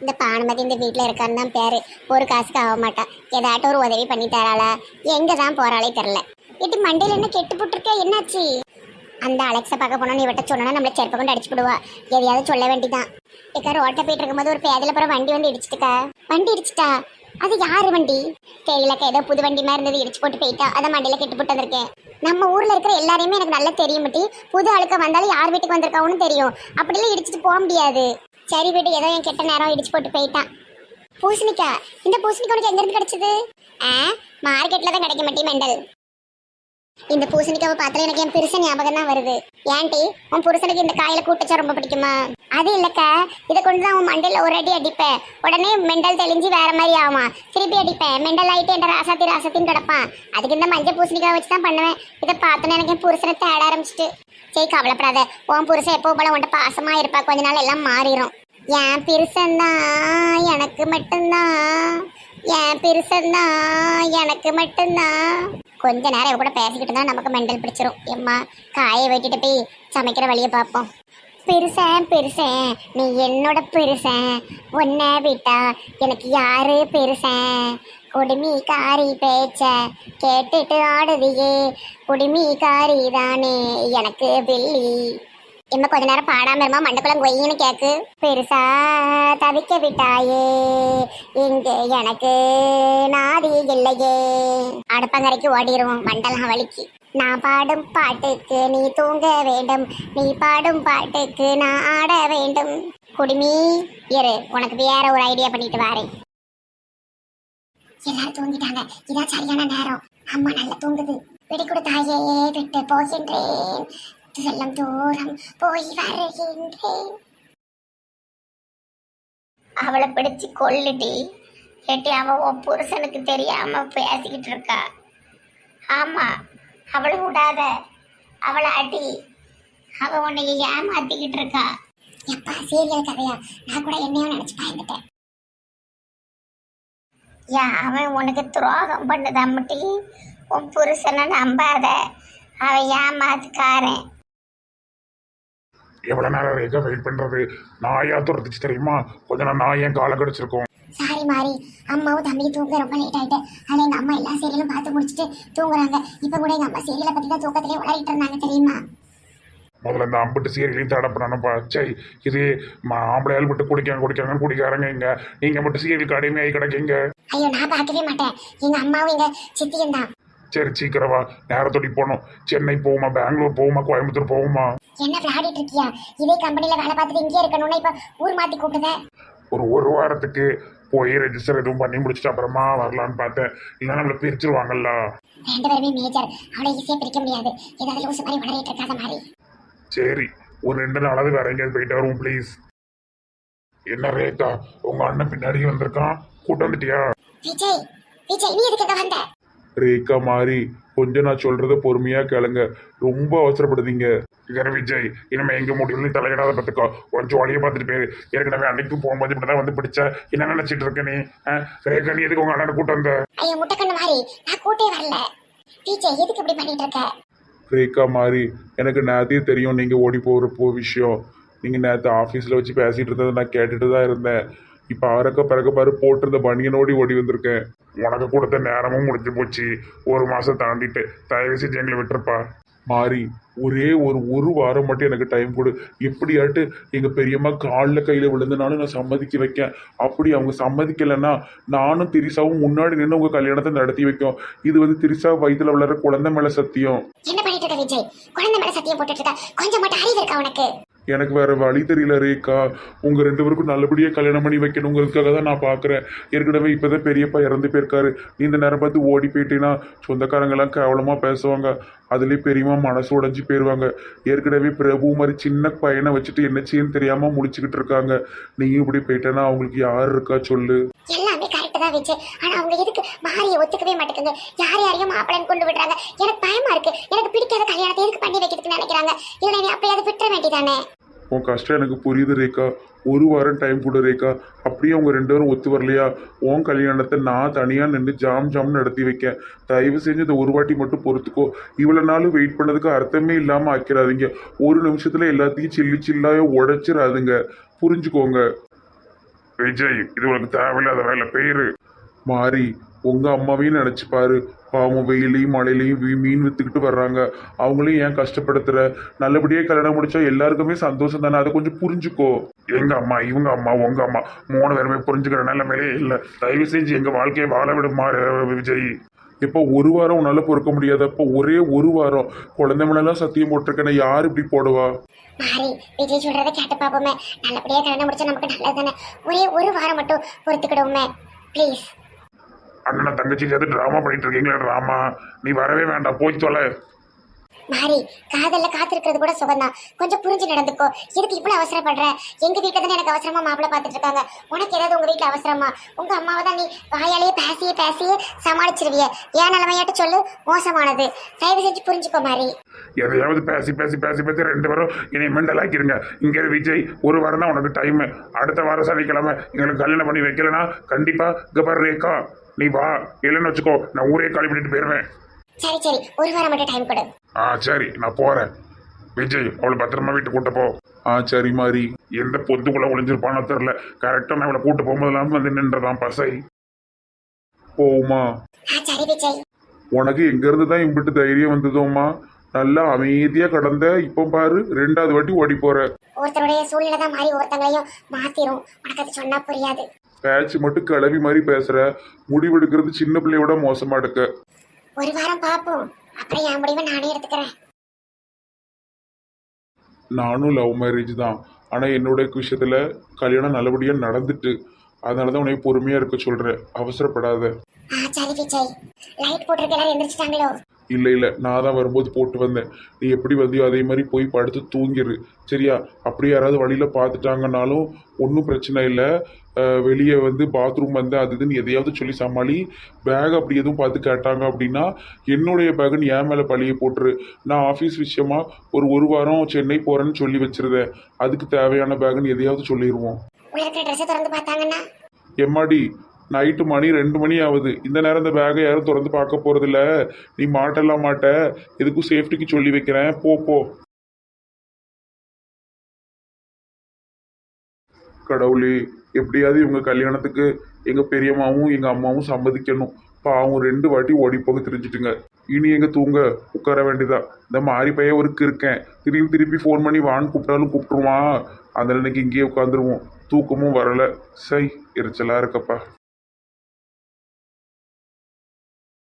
இந்த பானுமதி இந்த வீட்டில் இருக்கான்னு தான் பேரு. ஒரு காசுக்கு ஆக மாட்டா. ஏதாட்டும் ஒரு உதவி பண்ணி தராளா? எங்கே தான் போறாளே தெரில. இது மண்டையில் என்ன கெட்டு போட்டிருக்க? என்னாச்சு? அந்த அலெக்ஸை பார்க்க போனா இவட்ட சொன்னோன்னா சொன்னா நம்மள செருப்ப கொண்டு அடிச்சு விடுவா எதையாவது சொல்ல வேண்டிதான். இக்கா ரோட்டை போயிட்டு இருக்கும்போது ஒரு பேதில் அப்புறம் வண்டி வந்து இடிச்சிட்டுக்கா? வண்டி இடிச்சிட்டா? அது யாரு வண்டி? தெரியலக்கா ஏதோ புது வண்டி மாதிரி இருந்தது. இடிச்சு போட்டு போயிட்டா. அதான் மண்டியில கெட்டு போட்டு வந்திருக்கேன். நம்ம ஊரில் இருக்கிற எல்லாரையுமே எனக்கு நல்லா தெரியும் புது ஆளுக்க வந்தாலும் யார் வீட்டுக்கு வந்திருக்காவும் தெரியும். அப்படிலாம் இடிச்சிட்டு போக முடியாது. சரி விடு ஏதோ என் கெட்ட நேரம் இடிச்சு போட்டு போயிட்டான். பூசணிக்கா இந்த பூசணிக்கா உனக்கு எங்க கிடைச்சது? ஆ மார்க்கெட்ல தான் கிடைக்க மாட்டே மெண்டல். இந்த பூசணிக்காவை பார்த்தாலே எனக்கு என் பெருச ஞாபகம் தான் வருது. ஏன்டி உன் புருஷனுக்கு இந்த காயில கூட்டச்சா ரொம்ப பிடிக்குமா? அது இல்லக்கா இதை கொண்டு தான் உன் மண்டையில ஒரு அடி அடிப்பேன். உடனே மெண்டல் தெளிஞ்சு வேற மாதிரி ஆகுமா திருப்பி அடிப்பேன். மெண்டல் ஆயிட்டு என்ற ராசாத்தி ராசத்தின்னு கிடப்பான். அதுக்கு இந்த மஞ்சள் பூசணிக்காய் வச்சு தான் பண்ணுவேன். இதை பார்த்தோன்னே எனக்கு என் புருஷனை தேட ஆரம்பிச்சிட்டு. சரி கவலைப்படாத. உன் புருஷன் எப்போ போல உன்ட்ட பாசமா இருப்பா. கொஞ்ச நாள் எல்லாம் மாறிடும் என் பெருசந்தான் எனக்கு மட்டும்தான் என் பெருசந்தான் எனக்கு மட்டும்தான் கொஞ்ச நேரம் இவ கூட பேசிக்கிட்டு தான் நமக்கு மெண்டல் பிடிச்சிரும். எம்மா காயை வெட்டிட்டு போய் சமைக்கிற வழியை பார்ப்போம் பெருசேன் பெருசேன் நீ என்னோட பெருசேன் உன்னை விட்டா எனக்கு யாரு பெருசேன் குடுமி காரி பேச்ச கேட்டுட்டு ஆடுதியே. குடுமி காரி தானே எனக்கு வெள்ளி எம்ம கொஞ்ச நேரம் பாடாம இருமா மண்டக்குளம் கொய்யின்னு கேக்கு. பெருசா தவிக்க விட்டாயே இங்கு எனக்கு நாதி இல்லையே. அடுப்பங்கரைக்கு ஓடிடுவோம் மண்டலம் வலிக்கு நான் பாடும் பாட்டுக்கு நீ தூங்க வேண்டும். நீ பாடும் பாட்டுக்கு நான் ஆட வேண்டும். குடுமி இரு உனக்கு வேற ஒரு ஐடியா பண்ணிட்டு வாரேன். எல்லாரும் தூங்கிட்டாங்க. இதான் சரியான நேரம். அம்மா நல்லா தூங்குது. பிடி கொடுத்தாயே விட்டு போகின்றேன். செல்லம் தூரம் போய் வருகின்றேன் அவளை பிடிச்சு கொல்லுடி கேட்டி அவள் உன் புருஷனுக்கு தெரியாம பேசிக்கிட்டு இருக்கா ஆமா அவளை விடாத அவளை அடி அவ உன்னைய ஏமாத்திக்கிட்டு இருக்கா எப்பா சீரியல் கதையா நான் கூட என்னையும் நினைச்சு பயந்துட்டேன் ஏன் அவன் உனக்கு துரோகம் பண்ணுதா முட்டி உன் புருஷனை நம்பாத அவன் ஏமாத்துக்காரன் எவ்வளவு நேரம் ரேகா வெயிட் பண்றது? நாயா துரத்துச்சு தெரியுமா? கொஞ்ச நேரம் நாய் என் காலை கடிச்சிருக்கும். சாரி மாறி. அம்மாவும் தம்பியும் தூங்க ரொம்ப லேட் ஆயிட்டு. அதில் எங்கள் அம்மா எல்லா சீரியலும் பார்த்து முடிச்சுட்டு தூங்குறாங்க. இப்போ கூட எங்கள் அம்மா சீரியலை பற்றி தான் தூக்கத்திலே உளறிட்டு இருந்தாங்க தெரியுமா? முதல்ல இந்த அம்பிட்டு சீரியலையும் தடை பண்ணணும்ப்பா சை இது மா- ஆம்பளையால் மட்டும் குடிக்காங்க குடிக்காங்க குடிக்காரங்க இங்க. நீங்க மட்டும் சீரியலுக்கு அடிமையாகி கிடக்கீங்க. ஐயோ நான் பார்க்கவே மாட்டேன். எங்கள் அம்மாவும் எங்கள் சித்தியும் தான். சரி சீக்கிரவா நேரத்தோடி போகணும். சென்னை போகுமா பெங்களூர் போகுமா கோயம்புத்தூர் போகுமா என்ன விளையாடிட்டு இருக்கியா? இதே கம்பெனியில் வேலை பார்த்துட்டு இங்கே இருக்கணும்னா இப்போ ஊர் மாற்றி கூப்பிடுத? ஒரு ஒரு வாரத்துக்கு போய் ரெஜிஸ்டர் எதுவும் பண்ணி முடிச்சிட்டு அப்புறமா வரலான்னு பார்த்தேன். இல்லைன்னா நம்மளை பிரிச்சிருவாங்கல்ல. ரெண்டு பேருமே மேஜர் அவளை ஈஸியாக பிரிக்க முடியாது. ஏதாவது லூசு மாதிரி வளரிட்டு இருக்காத மாதிரி. சரி ஒரு ரெண்டு நாளாவது வேற எங்கேயாவது போயிட்டு வருவோம் ப்ளீஸ் என்ன ரேகா உங்க அண்ணன் பின்னாடி வந்திருக்கான். கூட்டு வந்துட்டியா? விஜய் விஜய் நீ எதுக்கு இங்க வந்த? ரேகா மாதிரி கொஞ்சம் நான் சொல்றத பொறுமையா கேளுங்க. ரொம்ப அவசரப்படுதீங்க. இதர விஜய்? இனிமே எங்க முடியல தலையிடாத பார்த்துக்கோ கொஞ்சம் வழியை பார்த்துட்டு போயிரு. ஏற்கனவே அன்னைக்கு போகும்போது இப்படிதான் வந்து பிடிச்ச. என்ன நினைச்சிட்டு இருக்க நீ? ரேகா நீ எதுக்கு உங்க அண்ணனை கூட்டு வந்த? ஐயோ முட்டைக்கண்ணு மாதிரி நான் கூட்டே வரல. விஜய் எதுக்கு இப்படி பண்ணிட்டு இருக்க? ரேகா மாதிரி எனக்கு நேரத்தையும் தெரியும் நீங்கள் ஓடி போகிற போ விஷயம். நீங்கள் நேற்று ஆஃபீஸில் வச்சு பேசிகிட்டு இருந்ததை நான் கேட்டுட்டு தான் இருந்தேன். இப்போ அரக்க பிறக்க பாரு போட்டிருந்த பனியனோடி ஓடி வந்திருக்கேன். உனக்கு கொடுத்த நேரமும் முடிஞ்சு போச்சு. ஒரு மாதம் தாண்டிட்டு. தயவு செஞ்சு எங்களை விட்டுருப்பா. மாறி ஒரே ஒரு ஒரு வாரம் மட்டும் எனக்கு டைம் கொடு. எப்படியாட்டு எங்கள் பெரியம்மா காலில் கையில் விழுந்தனாலும் நான் சம்மதிக்க வைக்கேன். அப்படி அவங்க சம்மதிக்கலைன்னா நானும் திரிசாவும் முன்னாடி நின்று உங்கள் கல்யாணத்தை நடத்தி வைக்கும். இது வந்து திரிசா வயிற்றுல வளர குழந்தை மேலே சத்தியம். என்ன பண்ணிட்டு இருக்க விஜய்? குழந்தை மேல சத்தியம் போட்டுட்டு இருக்க. கொஞ்சம் மட்டும் அறிவு இருக்கா உனக்கு? எனக்கு வேற வழி தெரியல ரேக்கா உங்க ரெண்டு பேருக்கும் நல்லபடியாக கல்யாணம் பண்ணி வைக்கணுங்கிறதுக்காக தான் நான் பார்க்குறேன் ஏற்கனவே இப்பதான் பெரியப்பா இறந்து போயிருக்காரு. நீ இந்த நேரம் பார்த்து ஓடி போயிட்டேன்னா சொந்தக்காரங்கெல்லாம் கேவலமாக பேசுவாங்க. அதுலேயே பெரியம்மா மனசு உடஞ்சி போயிடுவாங்க ஏற்கனவே பிரபு மாதிரி சின்ன பையனை வச்சுட்டு என்ன செய்யன்னு தெரியாம முடிச்சுக்கிட்டு இருக்காங்க. நீயும் இப்படி போயிட்டேன்னா அவங்களுக்கு யார் இருக்கா சொல்லு? எல்லாமே தான் விஜய் ஆனால் அவங்க எதுக்கு? மாறிய ஒத்துக்கவே மாட்டேங்குது. யார் யாரையும் மாப்பிள்ளைன்னு கொண்டு விடுறாங்க. எனக்கு பயமா இருக்கு. எனக்கு பிடிக்காத கல்யாணத்தை எதுக்கு பண்ணி வைக்கிறதுக்கு நினைக்கிறாங்க? இல்லை நீ அப்படியாவது விட்டுற வேண்டியதானே? உன் கஷ்டம் எனக்கு புரியுது ரேக்கா ஒரு வாரம் டைம் கூட ரேக்கா அப்படியே அவங்க ரெண்டு பேரும் ஒத்து வரலையா? உன் கல்யாணத்தை நான் தனியாக நின்று ஜாம் ஜாம் நடத்தி வைக்கேன். தயவு செஞ்சு இந்த ஒரு வாட்டி மட்டும் பொறுத்துக்கோ. இவ்வளோ நாள் வெயிட் பண்ணதுக்கு அர்த்தமே இல்லாமல் ஆக்கிறாதீங்க ஒரு நிமிஷத்தில் எல்லாத்தையும் சில்லி சில்லாக உடைச்சிடாதுங்க. புரிஞ்சுக்கோங்க. விஜய் இது உனக்கு தேவையில்லாத வேலை பேரு. மாறி உங்க அம்மாவையும் நினைச்சு பாரு. பாவம் வெயிலையும் மழையிலையும் வீ- மீன் வித்துக்கிட்டு வர்றாங்க. அவங்களையும் ஏன் கஷ்டப்படுத்துற? நல்லபடியே கல்யாணம் முடிச்சா எல்லாருக்குமே சந்தோஷம் தானே? அதை கொஞ்சம் புரிஞ்சுக்கோ. எங்க அம்மா இவங்க அம்மா உங்க அம்மா மூணு பேருமே புரிஞ்சுக்கிற நிலைமையிலே இல்லை. தயவு செஞ்சு எங்க வாழ்க்கையை வாழ விடுமா விஜய். இப்போ ஒரு வாரம் உன்னால பொறுக்க முடியாது. அப்போ ஒரே ஒரு வாரம் குழந்தை மேலாம் சத்தியம் போட்டிருக்கேன் யார் இப்படி போடுவா? மாறி விஜய் சொல்றதை கேட்டு பார்ப்போமே நல்லபடியா கல்யாணம் முடிச்சா நமக்கு நல்லது தானே? ஒரே ஒரு வாரம் மட்டும் பொறுத்துக்கிடுவோமே. ப்ளீஸ் அண்ணன் தங்கச்சி சேர்த்து ட்ராமா பண்ணிட்டு இருக்கீங்களா ட்ராமா நீ வரவே வேண்டாம். போய் தொலை. மாறி காதல்ல காத்திருக்கிறது கூட சுகம்தான். கொஞ்சம் புரிஞ்சு நடந்துக்கோ. எதுக்கு இவ்வளவு அவசரப்படுற? எங்க வீட்டுல தானே எனக்கு அவசரமா மாப்பிள்ள பாத்துட்டு இருக்காங்க. உனக்கு ஏதாவது உங்க வீட்டுல அவசரமா? உங்க அம்மாவை தான் நீ வாயாலேயே பேசியே பேசியே சமாளிச்சிருவிய. ஏன் நிலைமையாட்ட சொல்லு. மோசமானது. தயவு செஞ்சு புரிஞ்சுக்கோ மாறி எதையாவது பேசி பேசி பேசி பேசி ரெண்டு பேரும் இனி மெண்டல் ஆக்கிருங்க இங்க விஜய் ஒரு வாரம் தான் உனக்கு டைம் அடுத்த வாரம் சனிக்கிழமை எங்களுக்கு கல்யாணம் பண்ணி வைக்கலன்னா கண்டிப்பா கபர் ரேக்கா நீ வா. இல்லைன்னு வச்சுக்கோ நான் ஊரே காலி பண்ணிட்டு போயிடுவேன். சரி சரி. ஒரு வாரம் மட்டும் டைம் கொடு. ஆ சரி. நான் போறேன். விஜய் அவளை பத்திரமா வீட்டு கூட்ட போ. ஆ சரி மாறி. எந்த பொத்துக்குள்ள ஒளிஞ்சிருப்பானோ தெரில கரெக்டா நான் அவளை கூட்டு போகும்போதெல்லாம் வந்து நின்றதான் பசை. போகுமா ஆ சரி விஜய். உனக்கு எங்க இருந்து தான் இம்பிட்டு தைரியம் வந்ததோம்மா? நல்லா அமைதியா கடந்த இப்போ பாரு ரெண்டாவது வாட்டி ஓடி போற. ஒருத்தருடைய சூழ்நிலை தான் மாறி ஒருத்தங்களையும் மாத்திரும். உனக்கு அது சொன்னா புரியாது. பேச்சு மட்டும் கிளவி மாதிரி பேசுற. முடிவெடுக்கிறது சின்ன பிள்ளையோட மோசமா எடுக்க. ஒரு வாரம் பார்ப்போம் அப்புறம் என் முடிவை நானே எடுத்துக்கிறேன். நானும் லவ் மேரேஜ் தான். ஆனா என்னோட விஷயத்துல கல்யாணம் நல்லபடியா நடந்துட்டு அதனால தான் உனக்கு பொறுமையா இருக்க சொல்றேன். அவசரப்படாத. ஆ சரி விஜய். லைட் போட்டிருக்க எல்லாரும் எந்திரிச்சிட்டாங்களோ? இல்ல இல்ல நான் தான் வரும்போது போட்டு வந்தேன். நீ எப்படி வந்தியோ அதே மாதிரி போய் படுத்து தூங்கிரு. சரியா? அப்படி யாராவது வழியில பார்த்துட்டாங்கன்னாலும் ஒன்றும் பிரச்சனை இல்லை. வெளியே வந்து பாத்ரூம் வந்து அது இதுன்னு எதையாவது சொல்லி சமாளி பேக் அப்படி எதுவும் பார்த்து கேட்டாங்க அப்படின்னா என்னுடைய பேக்குன்னு என் மேலே பழிய போட்டுரு. நான் ஆஃபீஸ் விஷயமா ஒரு ஒரு வாரம் சென்னை போகிறேன்னு சொல்லி வச்சிருந்தேன். அதுக்கு தேவையான பேக்குன்னு எதையாவது சொல்லிடுவோம் எம்மாடி நைட்டு மணி ரெண்டு மணி ஆகுது. இந்த நேரம் இந்த பேகை யாரும் திறந்து பார்க்க போகிறதில்ல நீ மாட்டெல்லாம் மாட்ட. எதுக்கும் சேஃப்டிக்கு சொல்லி வைக்கிறேன். போ போ. கடவுளே எப்படியாவது இவங்க கல்யாணத்துக்கு எங்கள் பெரியம்மாவும் எங்கள் அம்மாவும் சம்மதிக்கணும். பாவம் ரெண்டு வாட்டி ஓடி போக தெரிஞ்சிட்டுங்க. இனி எங்க தூங்க? உட்கார வேண்டியதா? இந்த மாறி பையன் ஒருக்கு இருக்கேன். திரும்பி திருப்பி ஃபோன் பண்ணி வான்னு கூப்பிட்டாலும் கூப்பிட்டுருவான். அதில் இன்னைக்கு இங்கேயே உட்காந்துருவோம். தூக்கமும் வரலை. சை எரிச்சலாக இருக்கப்பா.